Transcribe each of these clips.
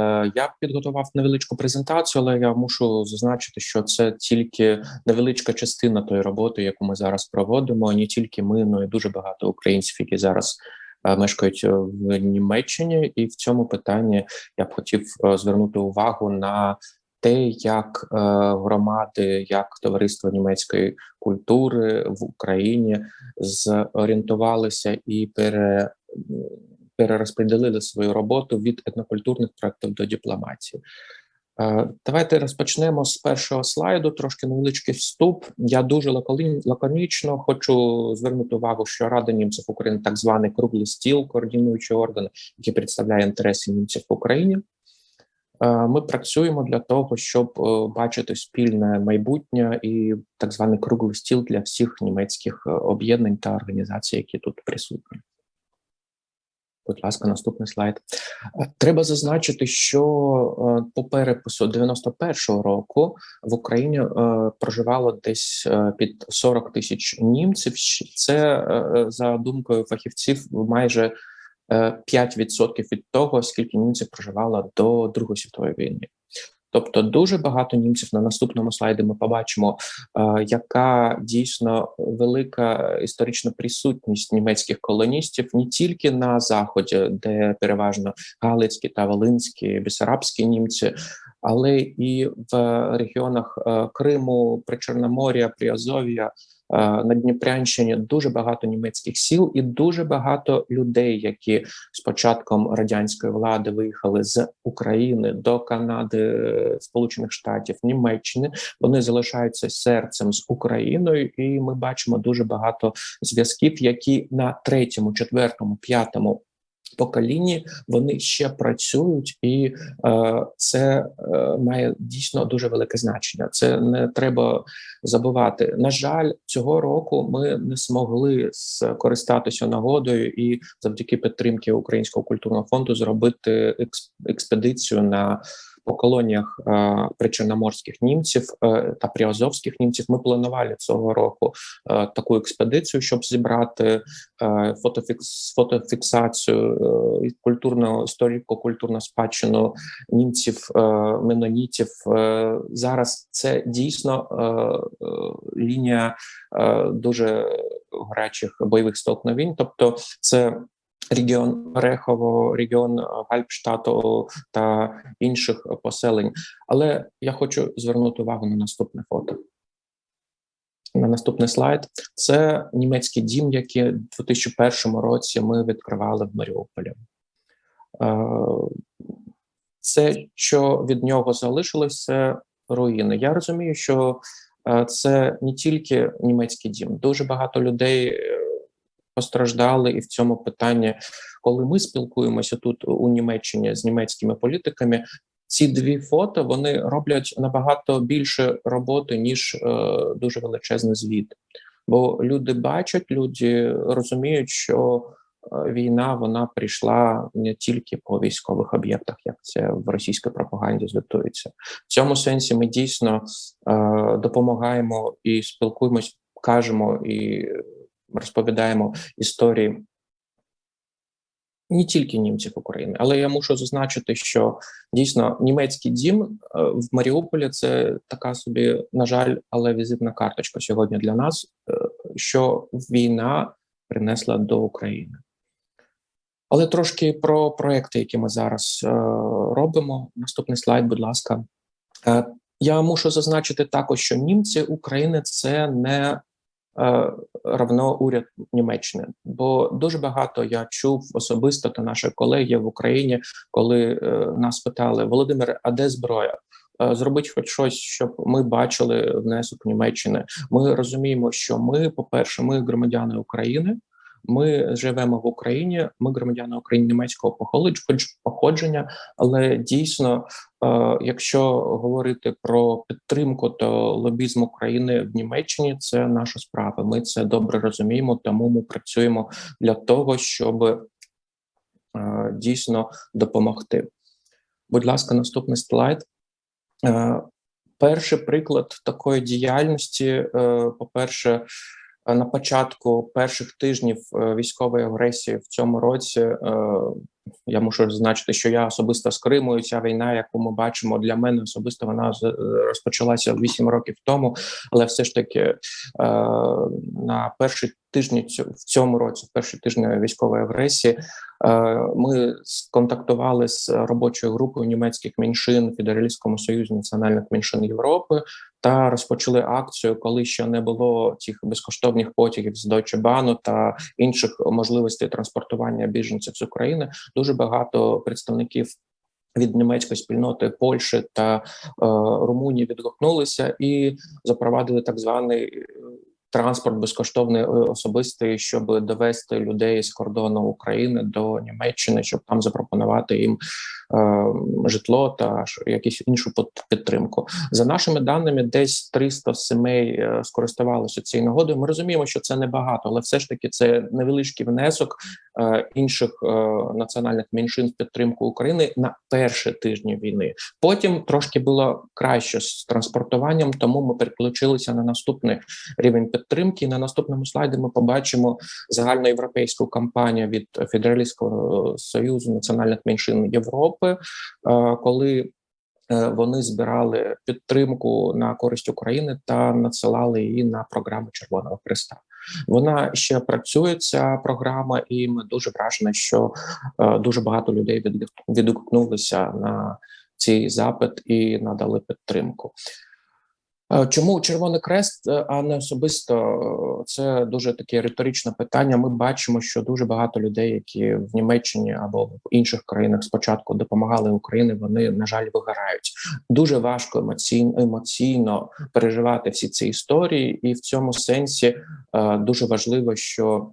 Е, Я підготував невеличку презентацію, але я мушу зазначити, що це тільки невеличка частина тої роботи, яку ми зараз проводимо. Не тільки ми, але й дуже багато українців, які зараз е, мешкають в Німеччині, і в цьому питанні я б хотів е, звернути увагу на те, як е, громади, як товариство німецької культури в Україні зорієнтувалися і пере перерозподілили свою роботу від етнокультурних проєктів до дипломатії. Е, Давайте розпочнемо з першого слайду. Трошки невеличкий вступ. Я дуже лаконічно хочу звернути увагу, що Рада німців України так званий круглий стіл, координуючий орган, який представляє інтереси німців в Україні. Е, Ми працюємо для того, щоб е, бачити спільне майбутнє і так званий круглий стіл для всіх німецьких об'єднань та організацій, які тут присутні. Будь ласка, наступний слайд. Е, Треба зазначити, що е, по перепису 91-го року в Україні е, проживало десь під 40 тисяч німців. Це за думкою фахівців майже е, 5% від того, скільки німців проживало до Другої світової війни. Тобто дуже багато німців на наступному слайді ми побачимо, е, яка дійсно велика історична присутність німецьких колоністів не тільки на заході, де переважно галицькі та волинські, бісарабські німці, але і в регіонах е, Криму, Причорномор'я, Приазов'я, на Дніпрянщині дуже багато німецьких сіл і дуже багато людей, які з початком радянської влади виїхали з України до Канади, Сполучених Штатів, Німеччини. Вони залишаються серцем з Україною, і ми бачимо дуже багато зв'язків, які на третьому, четвертому, п'ятому. Поколінні вони ще працюють, і е, це е, має дійсно дуже велике значення. Це не треба забувати. На жаль, цього року ми не змогли скористатися нагодою і завдяки підтримки Українського культурного фонду зробити екс- експедицію на по колоніях е, причорноморських німців е, та приазовських німців. Ми планували цього року е, таку експедицію, щоб зібрати е, фотофікс, фотофіксацію е, культурного історико-культурну спадщину німців, е, менонітів. Зараз це дійсно лінія дуже гарячих бойових столкновень. Тобто, це регіон Орехово, регіон е, Гальпштату та інших поселень. Але я хочу звернути увагу на наступне фото. На наступний слайд це німецький дім, який у 2001 році ми відкривали в Маріуполі. Е, Це, що від нього залишилось, це руїни. Я розумію, що е, це не тільки німецький дім. Дуже багато людей е, постраждали, і в цьому питанні, коли ми спілкуємося тут у Німеччині з німецькими політиками, ці дві фото вони роблять набагато більше роботи ніж е, дуже величезний звіт. Бо люди бачать, люди розуміють, що е, війна вона прийшла не тільки по військових об'єктах, як це в російській пропаганді звітується. В цьому сенсі ми дійсно е, допомагаємо і спілкуємось, кажемо і розповідаємо історії не тільки німців України, але я мушу зазначити, що дійсно німецький дім е, в Маріуполі це така собі, на жаль, але візитна карточка сьогодні для нас, е, що війна принесла до України. Але трошки про проекти, які ми зараз е, робимо. Наступний слайд, будь ласка. Я мушу зазначити також, що німці України це не равно уряд Німеччини, бо дуже багато я чув особисто та наші колеги в Україні, коли е, нас питали Володимир, а де зброя? Зробить хоч щось, щоб ми бачили внесок Німеччини. Ми розуміємо, що ми, по-перше, ми громадяни України. Ми живемо в Україні. Ми громадяни України німецького походження, але дійсно, е, якщо говорити про підтримку то лобізм України в Німеччині, це наша справа. Ми це добре розуміємо, тому ми працюємо для того, щоб е, дійсно допомогти. Будь ласка, наступний слайд. Е, Перший приклад такої діяльності, е, по-перше, е, на початку перших тижнів е, військової агресії в цьому році е, я мушу зазначити, що я особисто з Криму. і Ця війна, яку ми бачимо для мене особисто, вона розпочалася 8 років тому. Але все ж таки е, на перші тижні в цьому році, в перші тижні військової агресії, е, ми сконтактували з робочою групою німецьких меншин в Федералістському союзі національних меншин Європи та розпочали акцію, коли ще не було цих безкоштовних потягів з Deutsche Bahn та інших можливостей транспортування біженців з України. Дуже багато представників. Від німецької спільноти Польщі та е, Румунії відгукнулися і запровадили так званий транспорт безкоштовний е, особистий, щоб довести людей з кордону України до Німеччини, щоб там запропонувати їм е, житло та якусь іншу підтримку. За нашими даними, десь 300 сімей е, скористувалися цією нагодою. Ми розуміємо, що це небагато, але все ж таки це невеличкий внесок е, інших е, національних меншин в підтримку України на перші тижні війни. Потім трошки було краще з транспортуванням, тому ми переключилися на наступний рівень підтримки. На наступному слайді ми побачимо загальноєвропейську кампанію від Федералістського союзу національних меншин Європи, е, коли е, вони збирали підтримку на користь України та надсилали її на програму Червоного Христа. Вона ще працює ця програма, і ми дуже вражені, що е, дуже багато людей відгукнулися на цей запит і надали підтримку. Е, чому Червоний Крест, е, а не особисто е, це дуже таке риторичне питання. Ми бачимо, що дуже багато людей, які в Німеччині або в інших країнах спочатку допомагали Україні, вони на жаль вигорають. Дуже важко емоційно емоційно переживати всі ці історії, і в цьому сенсі дуже важливо, що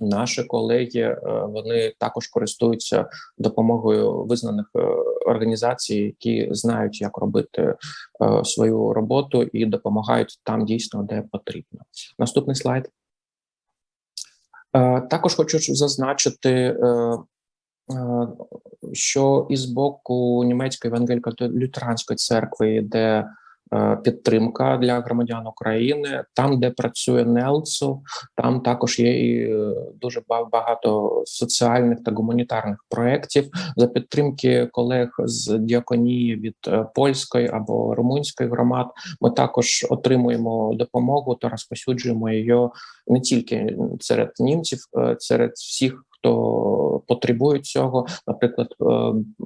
Наші колеги е, вони також користуються допомогою визнаних е, організацій, які знають, як робити е, свою роботу і допомагають там дійсно, де потрібно. Наступний слайд. Також хочу зазначити, що із боку німецької евангелько-лютеранської церкви, де підтримка для громадян України. Там, де працює НЕЛЦУ, там також є і е, дуже багато соціальних та гуманітарних проєктів за підтримки колег з діаконії від е, польської або румунської громад. Ми також отримуємо допомогу та розпосюджуємо її не тільки серед німців, серед всіх хто потребує цього. Наприклад,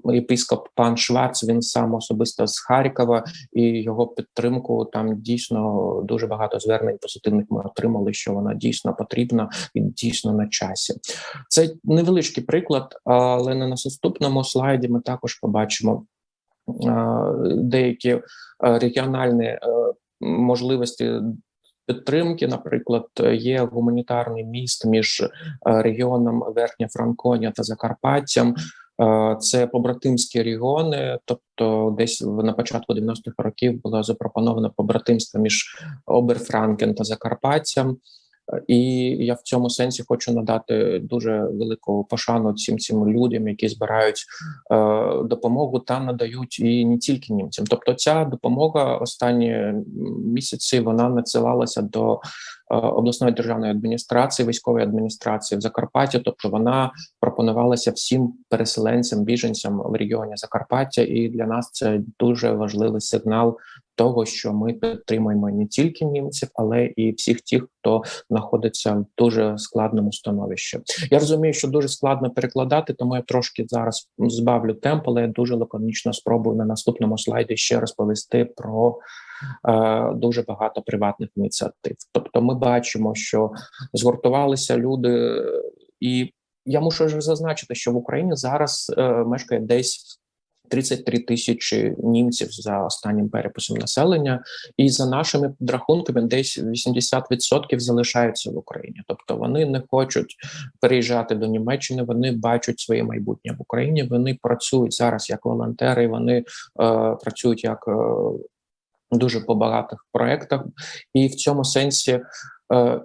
е, єпископ пан Шварц він сам особисто з Харкова і його підтримку там дійсно дуже багато звернень позитивних. Ми отримали, що вона дійсно потрібна і дійсно на часі. Це невеличкий приклад, але на наступному слайді ми також побачимо е, деякі е, регіональні можливості підтримки. Наприклад, є гуманітарний міст між е, регіоном Верхня Франконія та Закарпаттям. Е, це побратимські регіони, тобто, десь на початку 90-х років було запропоновано побратимство між Оберфранкен та Закарпаттям. І я в цьому сенсі хочу надати дуже велику пошану цим цим людям, які збирають е, допомогу та надають і не тільки німцям. Тобто, ця допомога останні місяці вона надсилалася до Е, обласної державної адміністрації, військової адміністрації в Закарпатті, тобто вона пропонувалася всім переселенцям, біженцям в регіоні Закарпаття, і для нас це дуже важливий сигнал того, що ми підтримуємо не тільки німців, але і всіх тих, хто знаходиться в дуже складному становищі. Я розумію, що дуже складно перекладати, тому я трошки зараз збавлю темп, але я дуже лаконічно спробую на наступному слайді ще розповісти про. Е, дуже багато приватних ініціатив. Тобто, ми бачимо, що згуртувалися люди, і я мушу вже зазначити, що в Україні зараз е, мешкає десь. 33 тисячі німців за останнім переписом населення, і за нашими підрахунками, десь 80% залишаються в Україні. Тобто вони не хочуть переїжджати до Німеччини. Вони бачать своє майбутнє в Україні. Вони працюють зараз як волонтери. Вони е, працюють як е, дуже по багатих проектах, і в цьому сенсі е,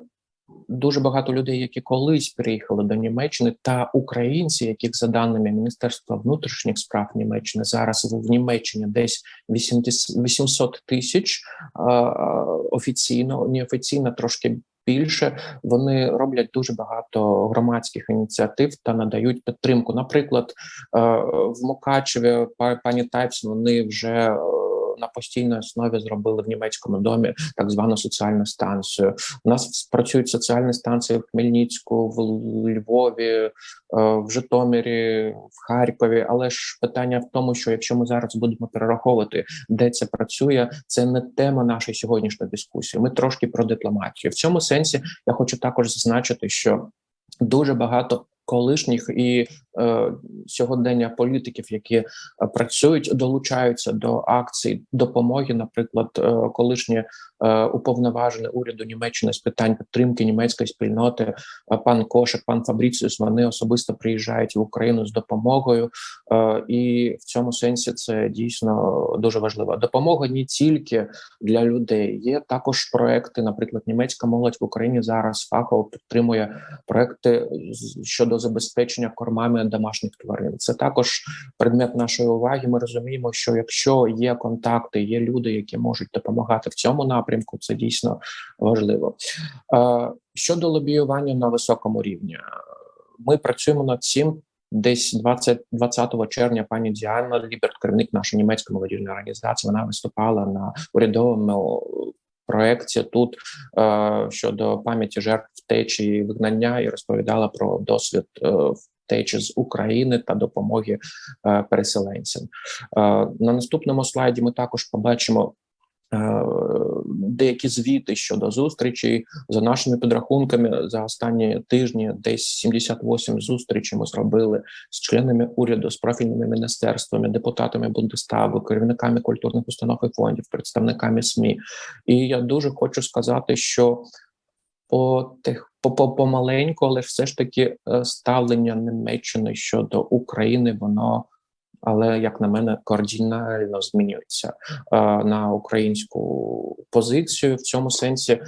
дуже багато людей, які колись приїхали до Німеччини, та українці, яких за даними Міністерства внутрішніх справ Німеччини зараз в Німеччині десь 800 тисяч е, офіційно, неофіційно трошки більше вони роблять дуже багато громадських ініціатив та надають підтримку. Наприклад, в Мукачеві пані Тайпс вони вже на постійній основі зробили в німецькому домі так звану соціальну станцію. У нас працюють соціальні станції в Хмельницьку, в Львові, е, в Житомирі, в Харкові. Але ж питання в тому, що якщо ми зараз будемо перераховувати, де це працює, це не тема нашої сьогоднішньої дискусії. Ми трошки про дипломатію. В цьому сенсі я хочу також зазначити, що дуже багато колишніх і е, сьогодення політиків, які е, працюють, долучаються до акцій допомоги. Наприклад, е, колишнє е, уповноважене уряду Німеччини з питань підтримки німецької спільноти, е, пан Кошик, пан Фабріціус. Вони особисто приїжджають в Україну з допомогою, е, і в цьому сенсі це дійсно дуже важливо. Допомога не тільки для людей, є також проекти. Наприклад, німецька молодь в Україні зараз фахово підтримує проекти щодо забезпечення кормами домашніх тварин. Це також предмет нашої уваги. Ми розуміємо, що якщо є контакти, є люди, які можуть допомагати в цьому напрямку, це дійсно важливо. Щодо лобіювання на високому рівні, ми працюємо над цим. Десь 20, 20 червня пані Діана Ліберт, керівник нашої німецької молодіжної організації, вона виступала на урядовому проекті тут е, щодо пам'яті жертв втечі і вигнання і розповідала про досвід е, втечі з України та допомоги е, переселенцям. Е, на наступному слайді ми також побачимо деякі звіти щодо зустрічей за нашими підрахунками за останні тижні, десь 78 зустрічей ми зробили з членами уряду, з профільними міністерствами, депутатами Бундестагу, керівниками культурних установ і фондів, представниками СМІ. І я дуже хочу сказати, що по тих по помаленьку, але все ж таки е, ставлення Німеччини щодо України, воно але як на мене, кардинально змінюється е, на українську позицію в цьому сенсі.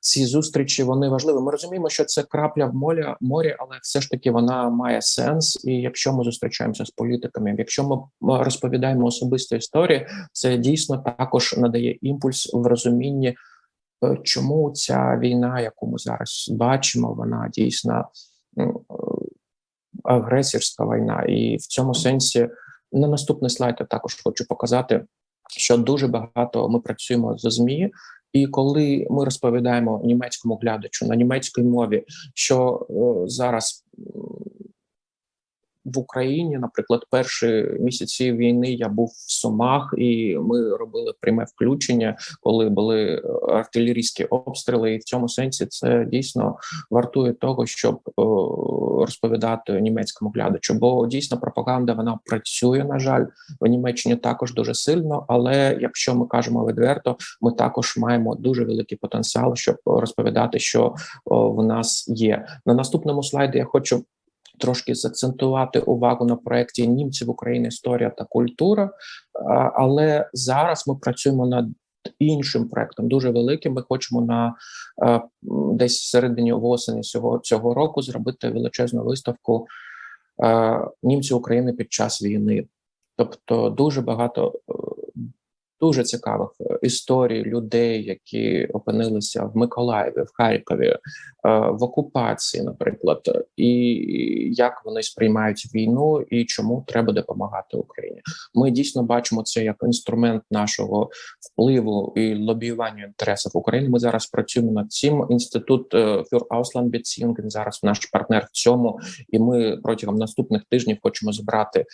Ці зустрічі вони важливі. Ми розуміємо, що це крапля в морі, морі, але все ж таки вона має сенс. І якщо ми зустрічаємося з політиками, якщо ми розповідаємо особисті історії, це дійсно також надає імпульс в розумінні, е, чому ця війна, яку ми зараз бачимо, вона дійсно е, агресівська війна, і в цьому сенсі. На наступний слайд я також хочу показати, що дуже багато ми працюємо з змі. І коли ми розповідаємо німецькому глядачу на німецькій мові, що о, зараз в Україні, наприклад, перші місяці війни я був в Сумах, і ми робили пряме включення, коли були артилерійські обстріли. І в цьому сенсі це дійсно вартує того, щоб розповідати німецькому глядачу. Бо дійсно пропаганда вона працює. На жаль, в Німеччині також дуже сильно. Але якщо ми кажемо відверто, ми також маємо дуже великий потенціал, щоб розповідати, що в нас є на наступному слайді. Я хочу трошки закцентувати увагу на проєкті німців України історія та культура. Але зараз ми працюємо над іншим проектом, дуже великим. Ми хочемо на десь в середині осені цього цього року зробити величезну виставку німців України під час війни. Тобто дуже багато дуже цікавих е, історій людей, які опинилися в Миколаєві, в Харкові, е, в окупації, наприклад, і як вони сприймають війну, і чому треба допомагати Україні. Ми дійсно бачимо це як інструмент нашого впливу і лобіювання інтересів України. Ми зараз працюємо над цим. Інститут für Auslandbeziehungen зараз наш партнер в цьому, і ми протягом наступних тижнів хочемо збирати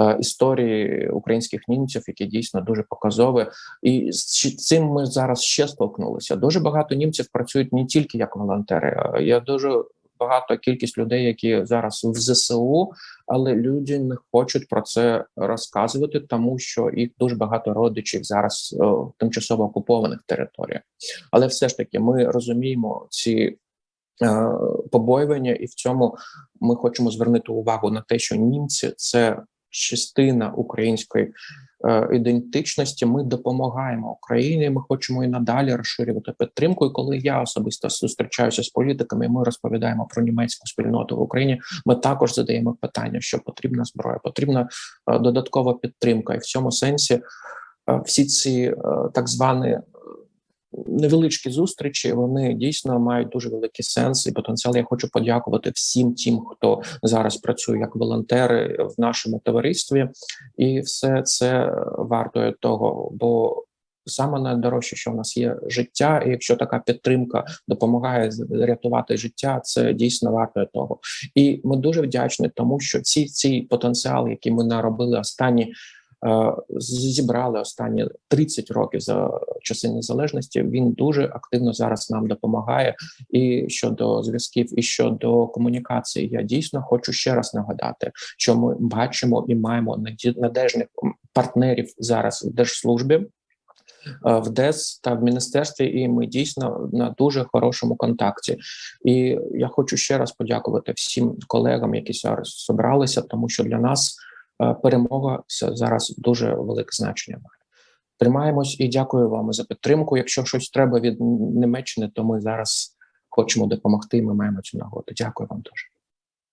е, історії українських німців, які дійсно дуже показові і з цим ми зараз ще столкнулися. Дуже багато німців працюють не тільки як волонтери. Я дуже багато кількість людей, які зараз в ЗСУ, але люди не хочуть про це розказувати, тому що їх дуже багато родичів зараз в тимчасово окупованих територіях. Але все ж таки, ми розуміємо ці. Побоювання, і в цьому ми хочемо звернути увагу на те, що німці це частина української Е, ідентичності. Ми допомагаємо Україні. Ми хочемо і надалі розширювати підтримку. І коли я особисто зустрічаюся з політиками, ми розповідаємо про німецьку спільноту в Україні. Ми також задаємо питання, що потрібна зброя, потрібна е, додаткова підтримка, і в цьому сенсі е, всі ці так звані невеличкі зустрічі. Вони дійсно мають дуже великий сенс і потенціал. Я хочу подякувати всім тим, хто зараз працює як волонтери в нашому товаристві, і все це вартує того, бо саме найдорожче, що в нас є життя, і якщо така підтримка допомагає рятувати життя, це дійсно вартує того. І ми дуже вдячні, тому що ці ці потенціал, які ми наробили останні. Е, Зібрали останні 30 років за часи незалежності. Він дуже активно зараз нам допомагає і щодо зв'язків, і щодо комунікації. Я дійсно хочу ще раз нагадати, що ми бачимо і маємо надежних партнерів зараз в держслужбі. е, В ДЕС та в міністерстві, і ми дійсно на дуже хорошому контакті. І я хочу ще раз подякувати всім колегам, які зараз зібралися, тому що для нас перемога зараз дуже велике значення має. Тримаємось і дякую вам за підтримку. Якщо щось треба від Німеччини, то ми зараз хочемо допомогти. Ми маємо цю нагоду. Дякую вам дуже.